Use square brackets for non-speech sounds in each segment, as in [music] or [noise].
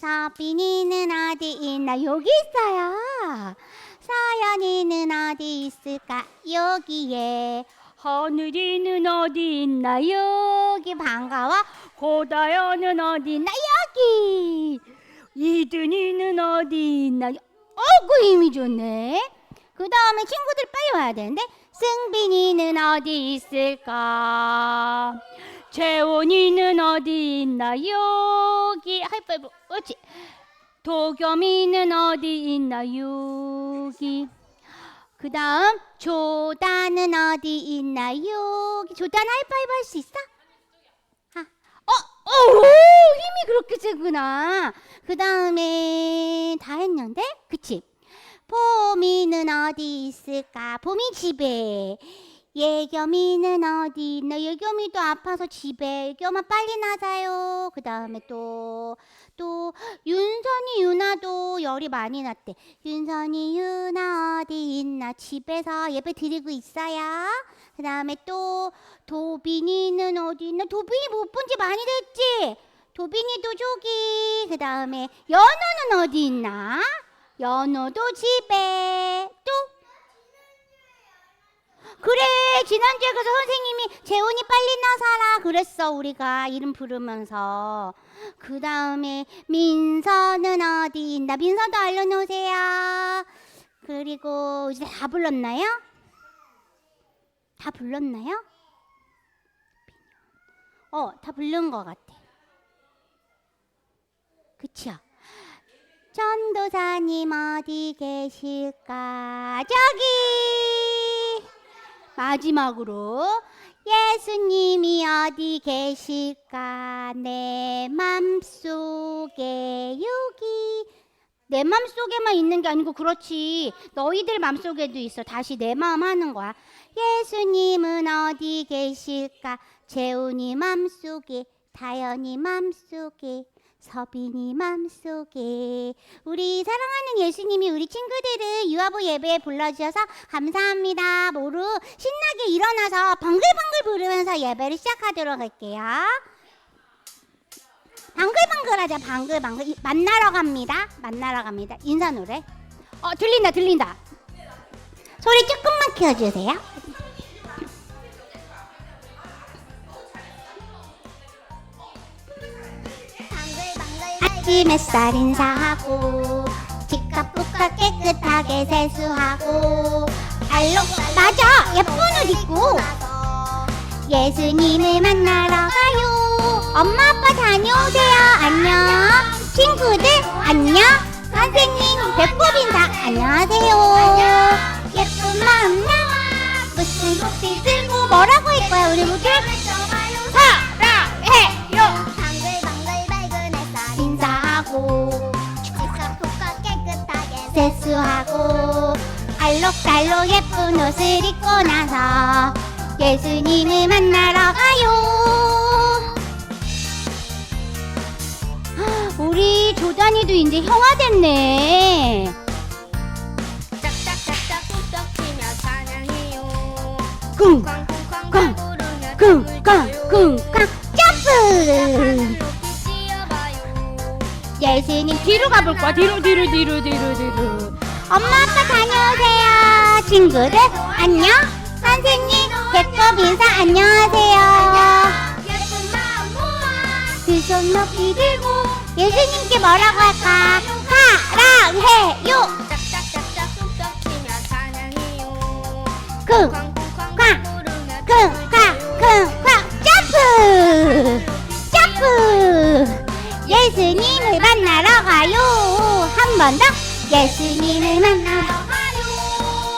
서빈이는 어디 있나? 여기 있어요. 서연이는 어디 있을까? 여기에. 하늘이는 어디 있나? 여기 반가워. 고다연은 어디 있나? 여기. 이든이는 어디 있나? 어구 힘이 좋네. 그 다음에 친구들 빨리 와야 되는데 승빈이는 어디 있을까? 재원이는 어디 있나? 여기 하이파이브 그렇지. 도겸이는 어디 있나? 여기. 그 다음 조다는 어디 있나? 여기. 조단 하이파이브 할 수 있어? 아, 어, 어, 오, 힘이 그렇게 세구나. 그 다음에 다 했는데, 그치? 봄이는 어디 있을까? 봄이 집에. 예겸이는 어디 있나? 예겸이도 아파서 집에. 예겸아 빨리 나자요. 그 다음에 또, 또, 윤선이, 유나도 열이 많이 났대. 윤선이, 유나 어디 있나? 집에서 예배 드리고 있어요. 그 다음에 또, 도빈이는 어디 있나? 도빈이 못 본 지 많이 됐지? 도빈이도 저기. 그 다음에 연우는 어디 있나? 연우도 집에. 또, 그래 지난주에 그래서 선생님이 재훈이 빨리 나서라 그랬어 우리가 이름 부르면서. 그 다음에 민서는 어디 있나? 민서도 알려놓으세요. 그리고 이제 다 불렀나요? 다 불렀나요? 어 다 부른 것 같아. 그치요 전도사님 어디 계실까? 저기 마지막으로 예수님이 어디 계실까? 내 맘속에 여기. 내 맘속에만 있는 게 아니고 그렇지. 너희들 맘속에도 있어. 다시 내 마음 하는 거야. 예수님은 어디 계실까? 재훈이 맘속에 다현이 맘속에 서빈이 맘속에 우리 사랑하는 예수님이 우리 친구들을 유아부 예배에 불러주셔서 감사합니다. 모두 신나게 일어나서 방글방글 부르면서 예배를 시작하도록 할게요. 방글방글하자 방글방글 이- 만나러 갑니다. 만나러 갑니다. 인사 노래. 어 들린다 들린다. 소리 조금만 키워주세요. 아침 햇살 인사하고 집값부터 깨끗하게 세수하고 알록 맞아. 예쁜 옷 입고. 예수님을 만나러 가요. 엄마 아빠 다녀오세요. 안녕. 친구들 안녕. 선생님 배꼽 인사 안녕하세요. 예쁜 마음 나와. 무슨 꽃을 들고 뭐라고 할 거야 우리 모두 세수하고 알록달록 예쁜 옷을 입고 나서 예수님을 만나러 가요. 우리 조단이도 이제 형아 됐네. 짝짝짝짝 치며 찬양해요 쿵, 쾅쿵쾅 쾅, 부르며 쿵, 깡. 쿵, 깡, 점프! 예수님 뒤로 가볼 거야. 뒤로, 뒤로, 뒤로, 뒤로, 뒤로. 엄마, 아빠 다녀오세요. 친구들, 안녕. 선생님, 배꼽 인사 안녕하세요. 예쁜 마음 모아 두 손 높이 들고 예수님께 뭐라고 할까? 사랑해요. 짝짝짝짝 뚝딱 치며 찬양해요 쿵, 쾅 쿵쾅 쾅, 부르며 쿵, 춤을 쾅, 춰요. 쿵, 쾅, 점프! 점프! 예수님을 만나러 가요. 한 번 더. 예수님을 만나러 가요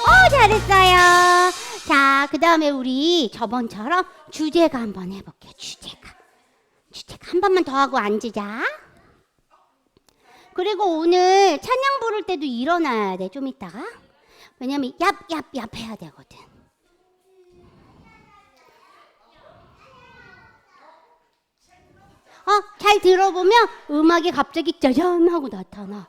어, 잘했어요. 자, 그 다음에 우리 저번처럼 주제가 한번 해볼게요. 주제가. 주제가 한 번만 더 하고 앉으자. 그리고 오늘 찬양 부를 때도 일어나야 돼, 좀 이따가. 왜냐면 얍, 얍, 얍 해야 되거든. 어, 잘 들어보면 음악이 갑자기 짜잔 하고 나타나.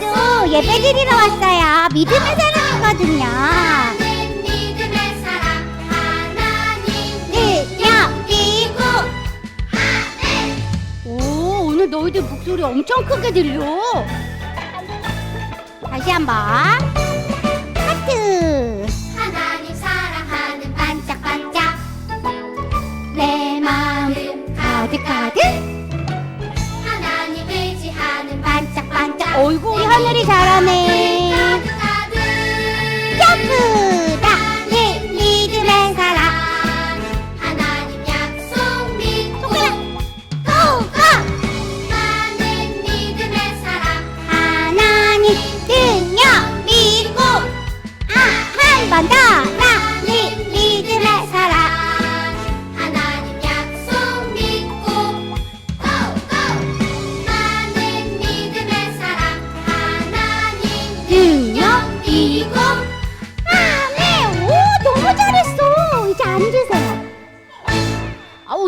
저도 예배 드리러 왔어요. 믿음의 사람이거든요. 너희들 목소리 엄청 크게 들려. 다시 한번. 하트. 하나님 사랑하는 반짝반짝. 내 마음 가득 가득 어이구 우리 하늘이 잘하네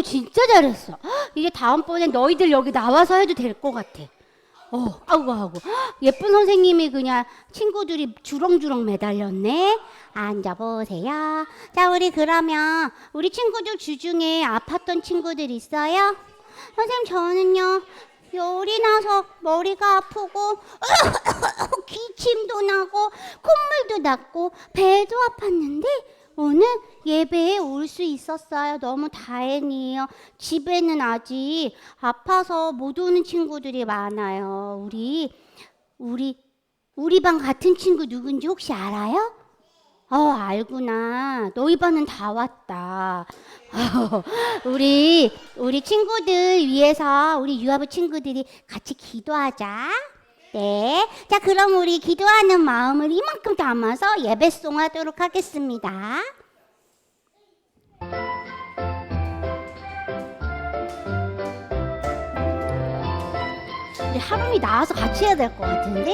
아우 진짜 잘했어. 이제 다음번엔 너희들 여기 나와서 해도 될 것 같아. 어 아이고 아이고 예쁜 선생님이 그냥 친구들이 주렁주렁 매달렸네. 앉아보세요. 자 우리 그러면 우리 친구들 주중에 아팠던 친구들 있어요? 선생님 저는요 열이 나서 머리가 아프고 [laughs] 기침도 나고 콧물도 났고 배도 아팠는데 오늘 예배에 올 수 있었어요. 너무 다행이에요. 집에는 아직 아파서 못 오는 친구들이 많아요. 우리 우리 우리 반 같은 친구 누군지 혹시 알아요? 어, 알구나. 너희 반은 다 왔다. [laughs] 우리 우리 친구들 위해서 우리 유아부 친구들이 같이 기도하자. 네. 자, 그럼 우리 기도하는 마음을 이만큼 담아서 예배송 하도록 하겠습니다. 하rum이 나와서 같이 해야 될 것 같은데?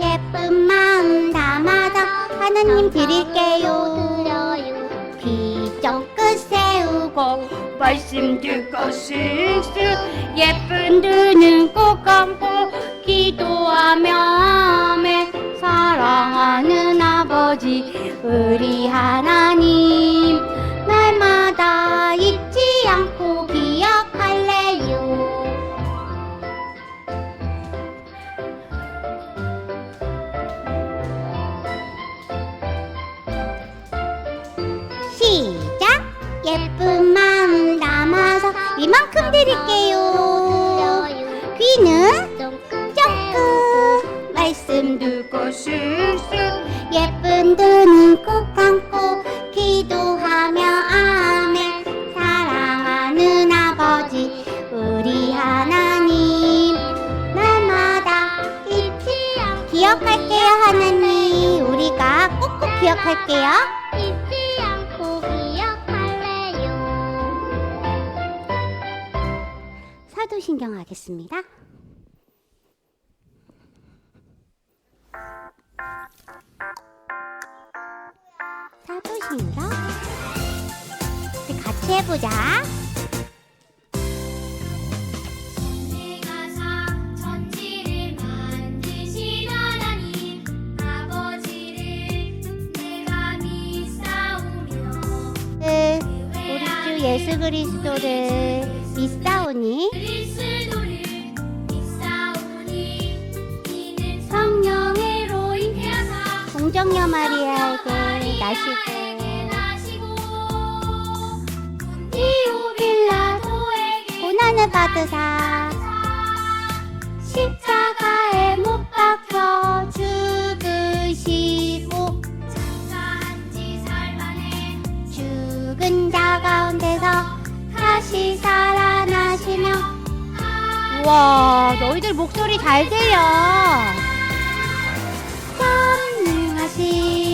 예쁜 마음 담아서 하나님 드릴게요. 끄세우고 말씀 듣고 쓱쓱 예쁜 두눈꼭 감고 기도하며 아멘 사랑하는 아버지 우리 하나님 이만큼 드릴게요. 귀는 쫑긋 말씀 듣고 쓱쓱 예쁜 눈은 사도신경 우리 같이 해보자. 내가 사 천지를 만드신 하나님 아버지를 내가 믿사오며 네, 우리 주 예수 그리스도를 믿사오니 그리스도를 정녀 마리아에게 나시고. 이오 빌라도에게 고난을 받으사 십자가에 못 박혀 죽으시고 장사한 지 살만해 죽은 자 가운데서 다시 살아나시며 와 너희들 목소리 잘 들려 전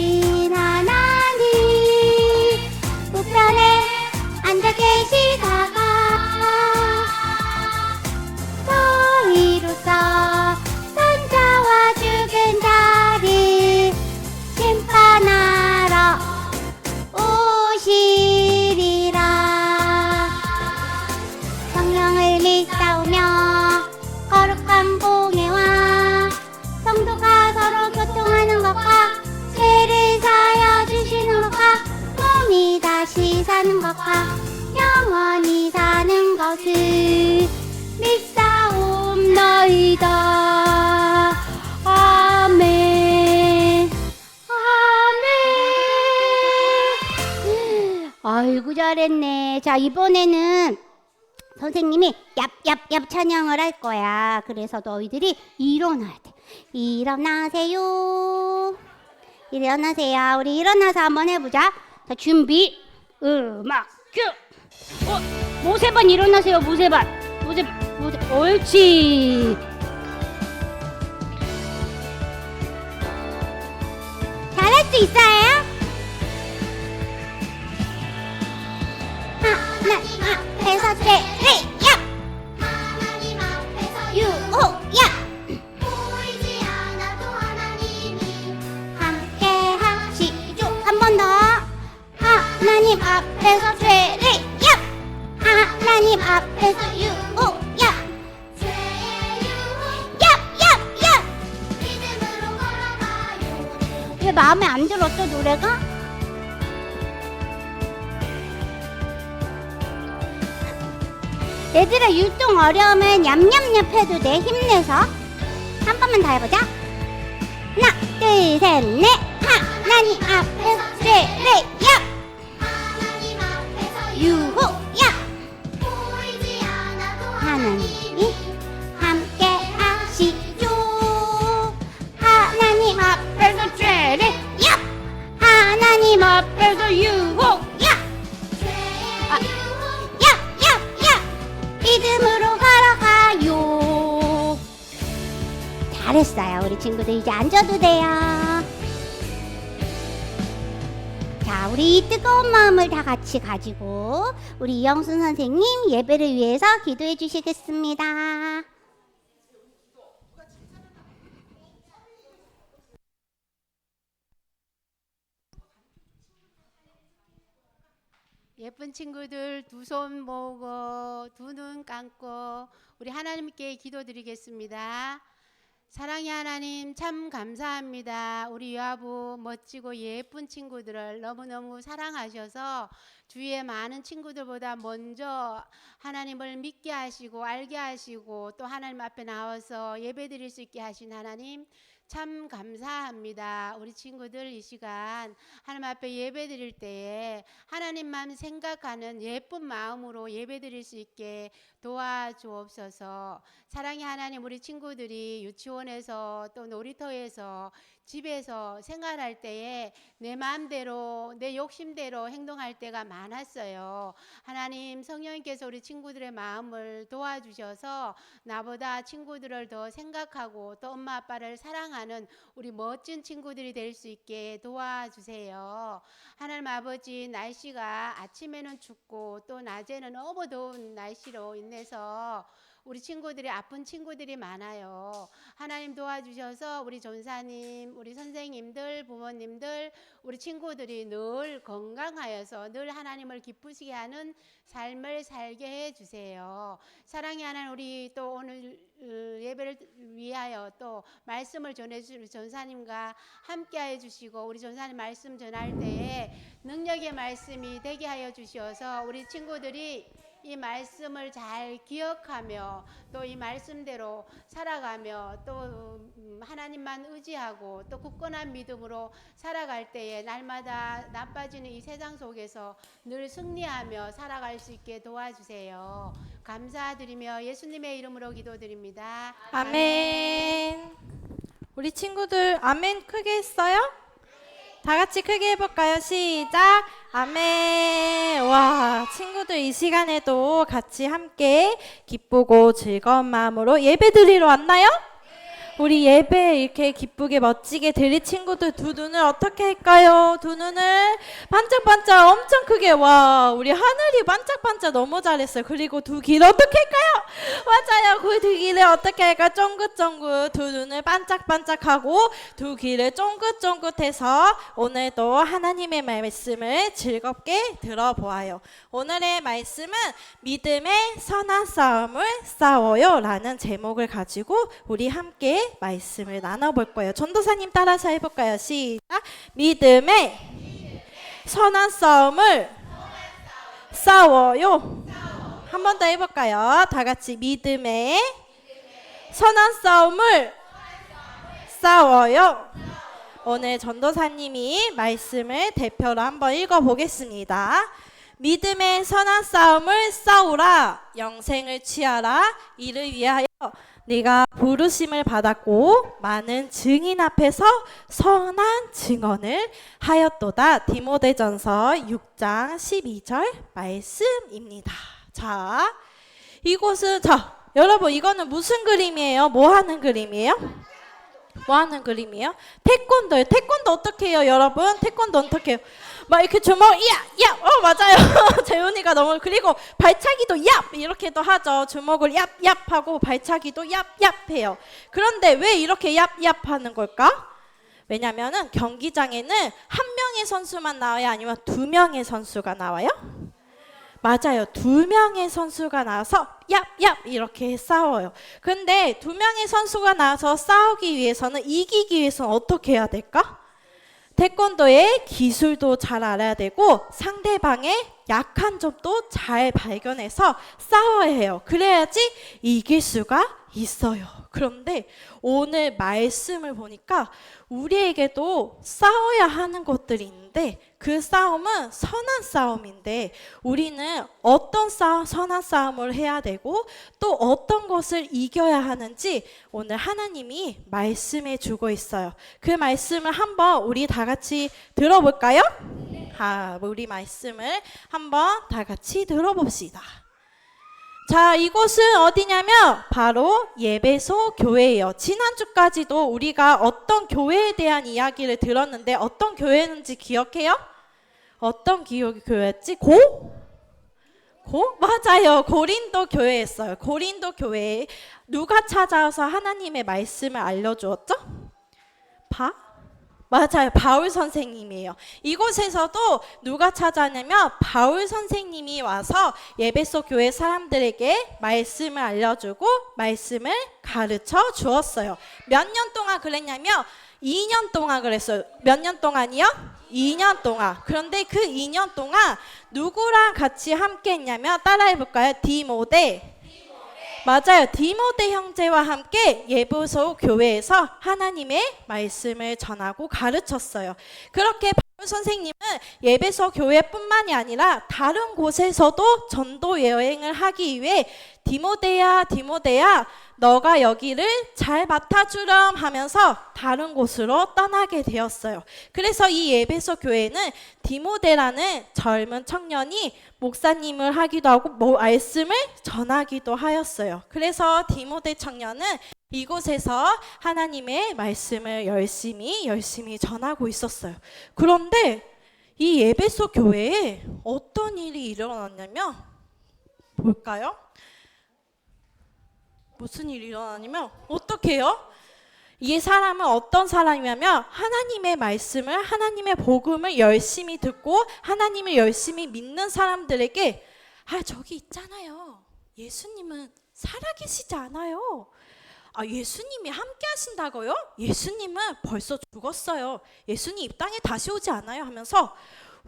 것을 믿사옵나이다 아멘 아멘 아이고 잘했네 자 이번에는 선생님이 얍얍얍 찬양을 할 거야. 그래서 너희들이 일어나야 돼. 일어나세요. 일어나세요. 우리 일어나서 한번 해보자. 자, 준비. 음악 큐. 어, 모세반 일어나세요. 모세반. 모세, 모세. 옳지. 잘할 수 있어요? 어려우면 냠냠냠 해도 돼 힘내서. 한 번만 더 해보자. 하나 둘 셋 넷. 하나님 앞 같이 가지고 우리 이영순 선생님 예배를 위해서 기도해 주시겠습니다 예쁜 친구들 두 손 모으고 두 눈 감고 우리 하나님께 기도드리겠습니다. 사랑의 하나님 참 감사합니다. 우리 여아부 멋지고 예쁜 친구들을 너무너무 사랑하셔서 주위에 많은 친구들보다 먼저 하나님을 믿게 하시고 알게 하시고 또 하나님 앞에 나와서 예배드릴 수 있게 하신 하나님 참 감사합니다. 우리 친구들 이 시간 하나님 앞에 예배 드릴 때에 하나님만 생각하는 예쁜 마음으로 예배 드릴 수 있게 도와주옵소서. 사랑의 하나님 우리 친구들이 유치원에서 또 놀이터에서 집에서 생활할 때에 내 마음대로 내 욕심대로 행동할 때가 많았어요. 하나님 성령님께서 우리 친구들의 마음을 도와주셔서 나보다 친구들을 더 생각하고 또 엄마 아빠를 사랑하는 우리 멋진 친구들이 될 수 있게 도와주세요. 하나님 아버지 날씨가 아침에는 춥고 또 낮에는 너무 더운 날씨로 인해 서 우리 친구들이 아픈 친구들이 많아요. 하나님 도와주셔서 우리 전사님, 우리 선생님들, 부모님들, 우리 친구들이 늘 건강하여서 늘 하나님을 기쁘시게 하는 삶을 살게 해 주세요. 사랑의 하나님 우리 또 오늘 어, 예배를 위하여 또 말씀을 전해 주실 전사님과 함께 해 주시고 우리 전사님 말씀 전할 때에 능력의 말씀이 되게 하여 주시어서 우리 친구들이 이 말씀을 잘 기억하며 또 이 말씀대로 살아가며 또 음, 하나님만 의지하고 또 굳건한 믿음으로 살아갈 때에 날마다 나빠지는 이 세상 속에서 늘 승리하며 살아갈 수 있게 도와주세요. 감사드리며 예수님의 이름으로 기도드립니다. 아멘. 우리 친구들 아멘 크게 했어요? 다 같이 크게 해볼까요? 시작. 아멘. 와, 친구들 이 시간에도 같이 함께 기쁘고 즐거운 마음으로 예배 드리러 왔나요? 우리 예배 이렇게 기쁘게 멋지게 드릴 친구들 두 눈을 어떻게 할까요? 두 눈을 반짝반짝 엄청 크게 와 우리 하늘이 반짝반짝 너무 잘했어요. 그리고 두 귀를 어떻게 할까요? 맞아요. 그 두 귀를 어떻게 할까? 쫑긋쫑긋 두 눈을 반짝반짝하고 두 귀를 쫑긋쫑긋해서 오늘도 하나님의 말씀을 즐겁게 들어보아요. 오늘의 말씀은 믿음의 선한 싸움을 싸워요라는 제목을 가지고 우리 함께 말씀을 나눠볼 거예요. 전도사님 따라서 해볼까요? 시작. 믿음의 선한 싸움을 싸워요. 한 번 더 해볼까요? 다 같이 믿음의 선한 싸움을 싸워요. 오늘 전도사님이 말씀을 대표로 한번 읽어보겠습니다. 믿음의 선한 싸움을 싸우라 영생을 취하라 이를 위하여 네가 부르심을 받았고 많은 증인 앞에서 선한 증언을 하였도다 디모데전서 6장 12절 말씀입니다. 자, 이곳은 자 여러분 이거는 무슨 그림이에요? 뭐 하는 그림이에요? 뭐 하는 그림이에요? 태권도요. 태권도 어떻게 해요, 여러분? 태권도 어떻게 해요? 막 이렇게 주먹, 야, 야, 어, 맞아요. [laughs] 재훈이가 너무, 그리고 발차기도 얍! 이렇게도 하죠. 주먹을 얍, 얍 하고 발차기도 얍, 얍 해요. 그런데 왜 이렇게 얍, 얍 하는 걸까? 왜냐면은 경기장에는 한 명의 선수만 나와요? 아니면 두 명의 선수가 나와요? 맞아요. 두 명의 선수가 나와서 얍얍 이렇게 싸워요. 근데 두 명의 선수가 나와서 싸우기 위해서는 이기기 위해서는 어떻게 해야 될까? 태권도의 기술도 잘 알아야 되고 상대방의 약한 점도 잘 발견해서 싸워야 해요. 그래야지 이길 수가 있어요. 그런데 오늘 말씀을 보니까 우리에게도 싸워야 하는 것들이 있는데 그 싸움은 선한 싸움인데 우리는 어떤 싸, 선한 싸움을 해야 되고 또 어떤 것을 이겨야 하는지 오늘 하나님이 말씀해 주고 있어요. 그 말씀을 한번 우리 다 같이 들어볼까요? 아, 우리 말씀을 한번 다 같이 들어봅시다. 자, 이곳은 어디냐면 바로 예배소 교회예요. 지난주까지도 우리가 어떤 교회에 대한 이야기를 들었는데 어떤 교회였는지 기억해요? 어떤 기억 교회였지? 고? 고? 맞아요. 고린도 교회였어요. 고린도 교회에 누가 찾아와서 하나님의 말씀을 알려주었죠? 바? 맞아요. 바울 선생님이에요. 이곳에서도 누가 찾아냐면 바울 선생님이 와서 예배소 교회 사람들에게 말씀을 알려주고 말씀을 가르쳐 주었어요. 몇 년 동안 그랬냐면 2년 동안 그랬어요. 몇 년 동안이요? 2년 동안. 그런데 그 2년 동안 누구랑 같이 함께 했냐면 따라해 볼까요? 디모데. 맞아요. 디모데 형제와 함께 예부소 교회에서 하나님의 말씀을 전하고 가르쳤어요. 그렇게 선생님은 예배소 교회뿐만이 아니라 다른 곳에서도 전도 여행을 하기 위해 디모데야 디모데야 너가 여기를 잘 맡아주렴 하면서 다른 곳으로 떠나게 되었어요. 그래서 이 예배소 교회는 디모데라는 젊은 청년이 목사님을 하기도 하고 뭐 말씀을 전하기도 하였어요. 그래서 디모데 청년은 이곳에서 하나님의 말씀을 열심히 열심히 전하고 있었어요. 그런데 이 예배소 교회에 어떤 일이 일어났냐면 볼까요? 무슨 일이 일어나냐면 어떻게 해요? 이 사람은 어떤 사람이냐면 하나님의 말씀을 하나님의 복음을 열심히 듣고 하나님을 열심히 믿는 사람들에게 아 저기 있잖아요. 예수님은 살아계시지 않아요. 아 예수님이 함께 하신다고요? 예수님은 벌써 죽었어요. 예수님 이 땅에 다시 오지 않아요 하면서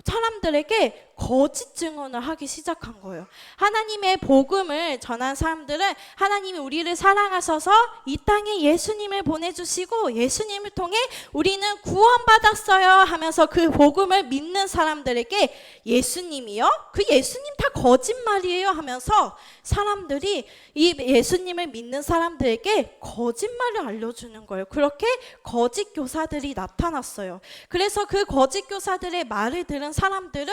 사람들에게 거짓 증언을 하기 시작한 거예요. 하나님의 복음을 전한 사람들은 하나님이 우리를 사랑하셔서 이 땅에 예수님을 보내주시고 예수님을 통해 우리는 구원받았어요 하면서 그 복음을 믿는 사람들에게 예수님이요? 그 예수님 다 거짓말이에요 하면서 사람들이 이 예수님을 믿는 사람들에게 거짓말을 알려주는 거예요. 그렇게 거짓 교사들이 나타났어요. 그래서 그 거짓 교사들의 말을 들은 사람들은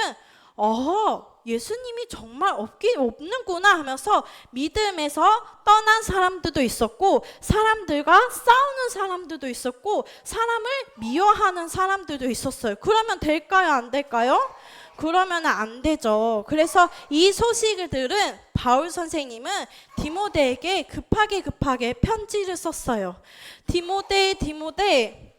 어, 예수님이 정말 없긴 없는구나 하면서 믿음에서 떠난 사람들도 있었고 사람들과 싸우는 사람들도 있었고 사람을 미워하는 사람들도 있었어요. 그러면 될까요? 안 될까요? 그러면 안 되죠. 그래서 이 소식을 들은 바울 선생님은 디모데에게 급하게 급하게 편지를 썼어요. 디모데, 디모데,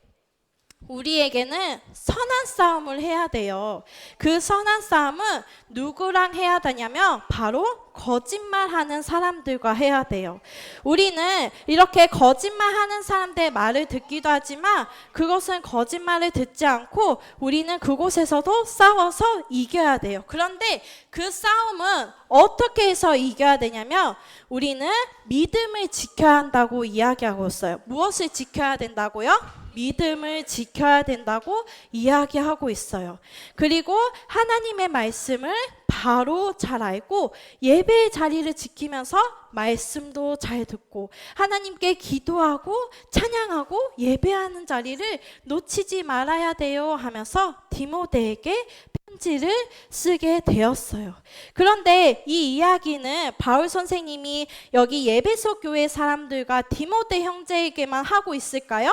우리에게는 선한 싸움을 해야 돼요. 그 선한 싸움은 누구랑 해야 되냐면 바로 거짓말하는 사람들과 해야 돼요. 우리는 이렇게 거짓말하는 사람들의 말을 듣기도 하지만 그것은 거짓말을 듣지 않고 우리는 그곳에서도 싸워서 이겨야 돼요. 그런데 그 싸움은 어떻게 해서 이겨야 되냐면 우리는 믿음을 지켜야 한다고 이야기하고 있어요. 무엇을 지켜야 된다고요? 믿음을 지켜야 된다고 이야기하고 있어요. 그리고 하나님의 말씀을 바로 잘 알고 예배의 자리를 지키면서 말씀도 잘 듣고 하나님께 기도하고 찬양하고 예배하는 자리를 놓치지 말아야 돼요 하면서 디모데에게 편지를 쓰게 되었어요. 그런데 이 이야기는 바울 선생님이 여기 예배소 교회 사람들과 디모데 형제에게만 하고 있을까요?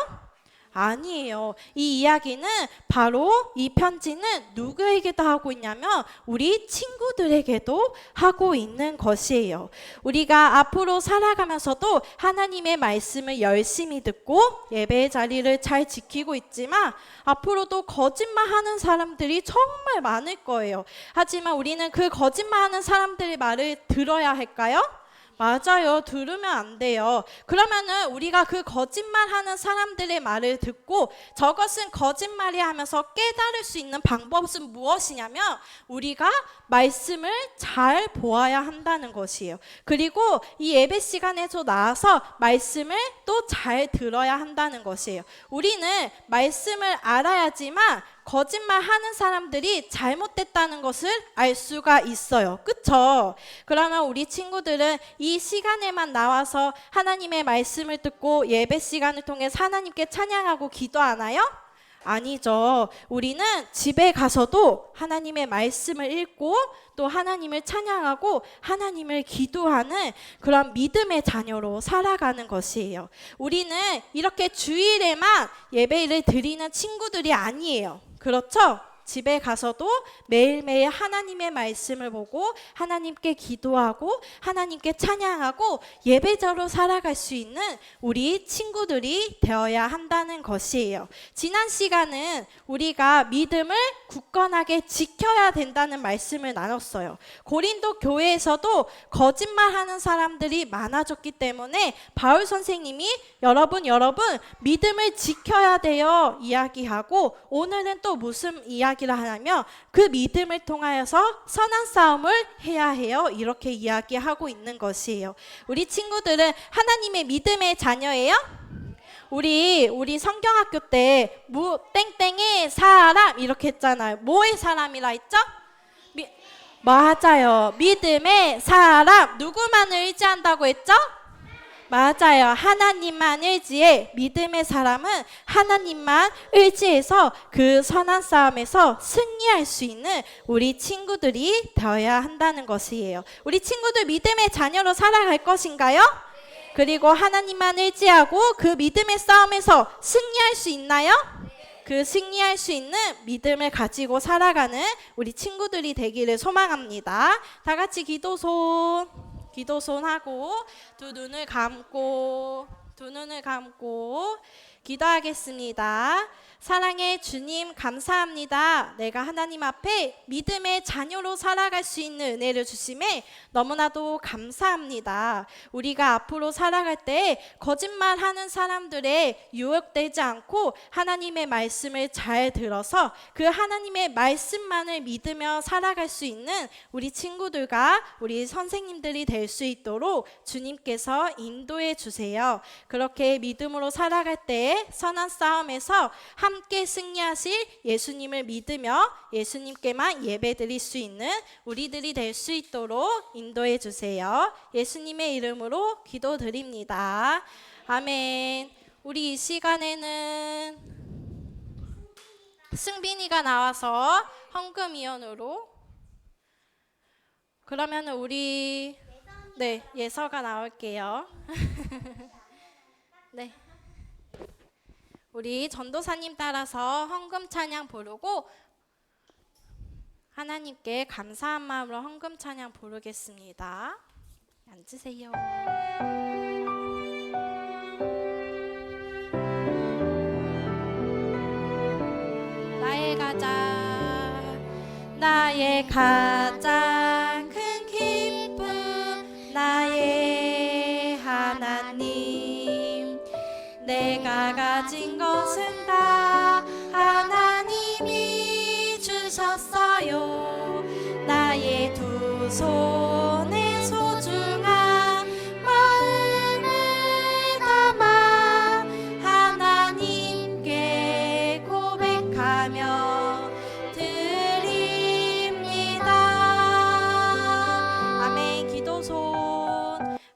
아니에요. 이 이야기는 바로 이 편지는 누구에게도 하고 있냐면 우리 친구들에게도 하고 있는 것이에요. 우리가 앞으로 살아가면서도 하나님의 말씀을 열심히 듣고 예배의 자리를 잘 지키고 있지만 앞으로도 거짓말하는 사람들이 정말 많을 거예요. 하지만 우리는 그 거짓말하는 사람들의 말을 들어야 할까요? 맞아요. 들으면 안 돼요. 그러면은 우리가 그 거짓말하는 사람들의 말을 듣고 저것은 거짓말이 하면서 깨달을 수 있는 방법은 무엇이냐면 우리가 말씀을 잘 보아야 한다는 것이에요. 그리고 이 예배 시간에서 나와서 말씀을 또 잘 들어야 한다는 것이에요. 우리는 말씀을 알아야지만 거짓말 하는 사람들이 잘못됐다는 것을 알 수가 있어요. 그쵸? 그러면 우리 친구들은 이 시간에만 나와서 하나님의 말씀을 듣고 예배 시간을 통해 하나님께 찬양하고 기도하나요? 아니죠. 우리는 집에 가서도 하나님의 말씀을 읽고 또 하나님을 찬양하고 하나님을 기도하는 그런 믿음의 자녀로 살아가는 것이에요. 우리는 이렇게 주일에만 예배를 드리는 친구들이 아니에요. 그렇죠? 집에 가서도 매일매일 하나님의 말씀을 보고 하나님께 기도하고 하나님께 찬양하고 예배자로 살아갈 수 있는 우리 친구들이 되어야 한다는 것이에요. 지난 시간은 우리가 믿음을 굳건하게 지켜야 된다는 말씀을 나눴어요. 고린도 교회에서도 거짓말하는 사람들이 많아졌기 때문에 바울 선생님이 여러분 여러분 믿음을 지켜야 돼요 이야기하고 오늘은 또 무슨 이야기 를 하냐면 그 믿음을 통하여서 선한 싸움을 해야 해요 이렇게 이야기하고 있는 것이에요. 우리 친구들은 하나님의 믿음의 자녀예요? 우리 우리 성경학교 때 무 땡땡의 사람 이렇게 했잖아요. 뭐의 사람이라 했죠? 미, 맞아요. 믿음의 사람 누구만을 의지한다고 했죠? 맞아요. 하나님만 의지해 믿음의 사람은 하나님만 의지해서 그 선한 싸움에서 승리할 수 있는 우리 친구들이 되어야 한다는 것이에요. 우리 친구들 믿음의 자녀로 살아갈 것인가요? 그리고 하나님만 의지하고 그 믿음의 싸움에서 승리할 수 있나요? 그 승리할 수 있는 믿음을 가지고 살아가는 우리 친구들이 되기를 소망합니다. 다 같이 기도손, 기도손 하고 두 눈을 감고 두 눈을 감고 기도하겠습니다. 사랑의 주님 감사합니다. 내가 하나님 앞에 믿음의 자녀로 살아갈 수 있는 은혜를 주심에 너무나도 감사합니다. 우리가 앞으로 살아갈 때 거짓말하는 사람들의 유혹되지 않고 하나님의 말씀을 잘 들어서 그 하나님의 말씀만을 믿으며 살아갈 수 있는 우리 친구들과 우리 선생님들이 될 수 있도록 주님께서 인도해 주세요. 그렇게 믿음으로 살아갈 때 선한 싸움에서 함께 승리하실 예수님을 믿으며 예수님께만 예배 드릴 수 있는 우리들이 될 수 있도록 인도해 주세요. 예수님의 이름으로 기도드립니다. 아멘. 우리 이 시간에는 승빈이가 나와서 헌금위원으로 그러면 우리 네 예서가 나올게요. [laughs] 네. 우리 전도사님 따라서 헌금 찬양 부르고 하나님께 감사한 마음으로 헌금 찬양 부르겠습니다. 앉으세요. 나의 가자 나의 가자 가 가진 것은 다 하나님이 주셨어요. 나의 두손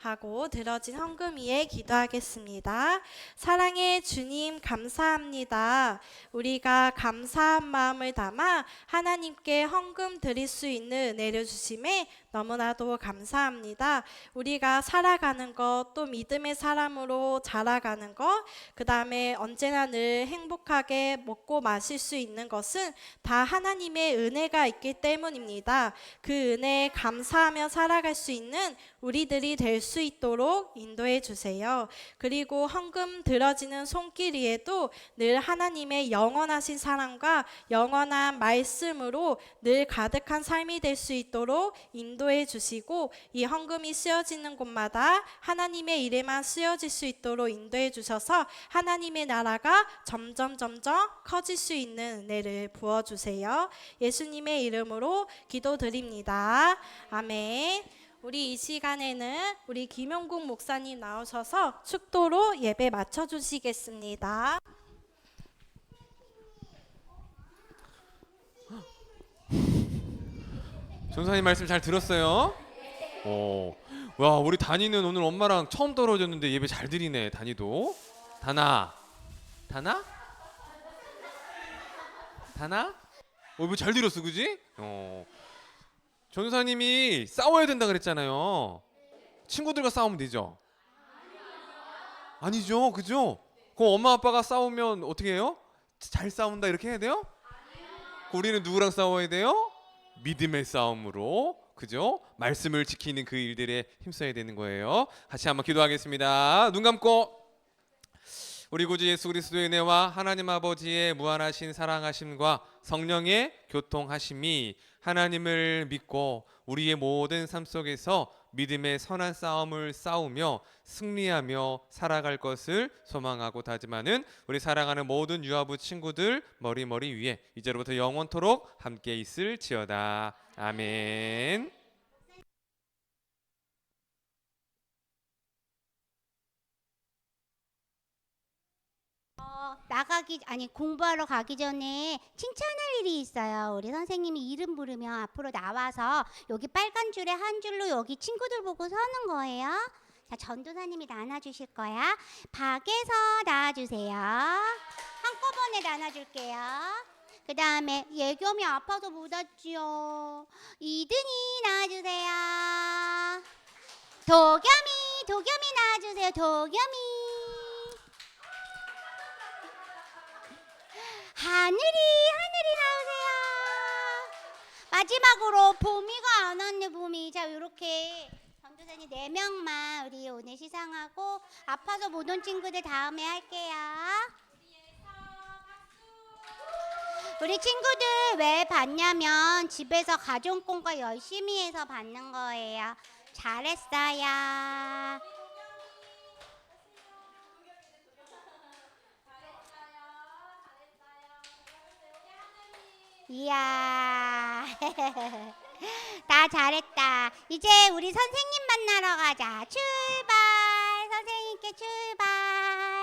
하고 들어진 헌금 위에 기도하겠습니다. 사랑의 주님 감사합니다. 우리가 감사한 마음을 담아 하나님께 헌금 드릴 수 있는 은혜를 주심에 너무나도 감사합니다. 우리가 살아가는 것, 또 믿음의 사람으로 자라가는 것, 그 다음에 언제나 늘 행복하게 먹고 마실 수 있는 것은 다 하나님의 은혜가 있기 때문입니다. 그 은혜에 감사하며 살아갈 수 있는 우리들이 될 수 있도록 인도해 주세요. 그리고 헌금 들어지는 손길 위에도 늘 하나님의 영원하신 사랑과 영원한 말씀으로 늘 가득한 삶이 될 수 있도록 인도 해 주시고 이 헌금이 쓰여지는 곳마다 하나님의 이름만 쓰여질 수 있도록 인도해 주셔서 하나님의 나라가 점점 점점 커질 수 있는 은혜를 부어 주세요. 예수님의 이름으로 기도드립니다. 아멘. 우리 이 시간에는 우리 김용국 목사님 나오셔서 축도로 예배 맞춰 주시겠습니다. 전사님 말씀 잘 들었어요? 오, 와 우리 다니는 오늘 엄마랑 처음 떨어졌는데 예배 잘 드리네 다니도. 다나, 다나, 다나? 어, 잘 들었어, 그지? 어. 전사님이 싸워야 된다 그랬잖아요. 친구들과 싸우면 되죠? 아니죠, 그죠? 그 엄마 아빠가 싸우면 어떻게 해요? 잘 싸운다 이렇게 해야 돼요? 우리는 누구랑 싸워야 돼요? 믿음의 싸움으로 그죠? 말씀을 지키는 그 일들에 힘써야 되는 거예요. 같이 한번 기도하겠습니다. 눈 감고 우리 구주 예수 그리스도의 은혜와 하나님 아버지의 무한하신 사랑하심과 성령의 교통하심이 하나님을 믿고 우리의 모든 삶 속에서 믿음의 선한 싸움을 싸우며 승리하며 살아갈 것을 소망하고 다짐하는 우리 사랑하는 모든 유아부 친구들 머리머리 위에 이제로부터 영원토록 함께 있을지어다. 아멘. 어, 나가기 아니 공부하러 가기 전에 칭찬할 일이 있어요. 우리 선생님이 이름 부르면 앞으로 나와서 여기 빨간 줄에 한 줄로 여기 친구들 보고 서는 거예요. 자, 전도사님이 나눠 주실 거야. 박에서 나와 주세요. 한꺼번에 나눠 줄게요. 그 다음에 예겸이 아파서 못 왔지요. 이든이 나와주세요. 도겸이, 도겸이 나와주세요. 도겸이. 하늘이 하늘이 나오세요. 마지막으로 봄이가 안 왔네 봄이. 자 이렇게 전도사님 네 명만 우리 오늘 시상하고 아파서 못 온 친구들 다음에 할게요. 우리 친구들 왜 받냐면 집에서 가정 공과 열심히 해서 받는 거예요. 잘했어요. 이야, [laughs] 다 잘했다. 이제 우리 선생님 만나러 가자. 출발! 선생님께 출발!